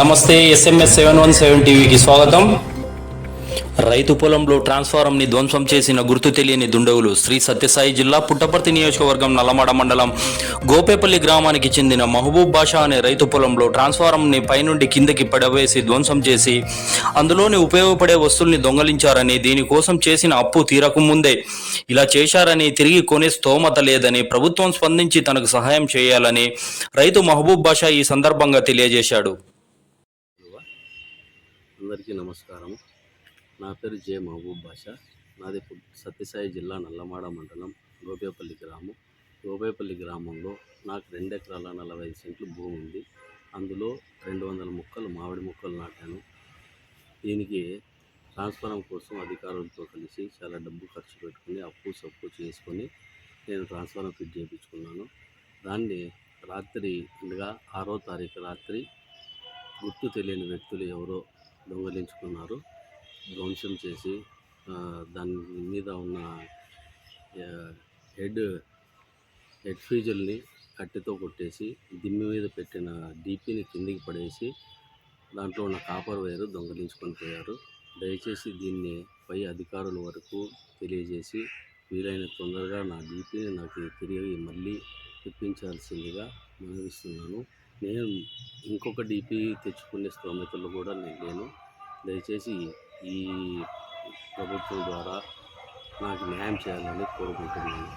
నమస్తే SMS seven one seven టీవీకి స్వాగతం. రైతు పొలంలో ట్రాన్స్ఫారం ని ధ్వంసం చేసిన గుర్తు తెలియని దుండగులు శ్రీ సత్యసాయి జిల్లా పుట్టపర్తి నియోజకవర్గం నల్లమడ మండలం గోపేపల్లి గ్రామానికి చెందిన మహబూబ్ బాషా అనే రైతు పొలంలో ట్రాన్స్ఫారం ని పైనుండి కిందకి పడవేసి ధ్వంసం చేసి అందులోని ఉపయోగపడే వస్తువుల్ని దొంగలించారని దీనికోసం చేసిన అప్పు తీరకముందే. ఇలా చేశారని తిరిగి కొనే స్తోమత లేదని ప్రభుత్వం స్పందించి తనకు సహాయం చేయాలని రైతు మహబూబ్ బాషా ఈ సందర్భంగా తెలియజేశాడు. అందరికీ నమస్కారం నా పేరు జే మహబూబ్ బాషా. నాది సత్యసాయి జిల్లా నల్లమాడ మండలం గోపేపల్లి గ్రామం. గోపేపల్లి గ్రామంలో నాకు రెండు ఎకరాల నలభై ఐదు సెంట్లు భూమి ఉంది. అందులో రెండు వందల మొక్కలు మామిడి మొక్కలు నాటాను. దీనికి ట్రాన్స్ఫారం కోసం అధికారులతో కలిసి చాలా డబ్బు ఖర్చు పెట్టుకుని అప్పు సప్పు చేసుకొని నేను ట్రాన్స్ఫారం ఫిట్ చేయించుకున్నాను. దాన్ని రాత్రి అనగా ఆరో తారీఖు రాత్రి గుర్తు తెలియని వ్యక్తులు ఎవరో దొంగలించుకున్నారు ధ్వంసం చేసి దాని మీద ఉన్న హెడ్ హెడ్ ఫ్యూజుల్ని కట్టెతో కొట్టేసి దిమ్మి మీద పెట్టిన డీపీని కిందికి పడేసి దాంట్లో ఉన్న కాపర్ వైర్ దొంగలించుకొని పోయారు. దయచేసి దీన్ని పై అధికారుల వరకు తెలియజేసి వీలైన తొందరగా నా డీపీని నాకు తిరిగి మళ్ళీ ఇప్పించాల్సిందిగా మనవిస్తున్నాను నేను ఇంకొక డీపీ తెచ్చుకునే స్తోమతలు కూడా నేను లేను దయచేసి ఈ ప్రభుత్వం ద్వారా నాకు న్యాయం చేయాలని కోరుకుంటున్నాను.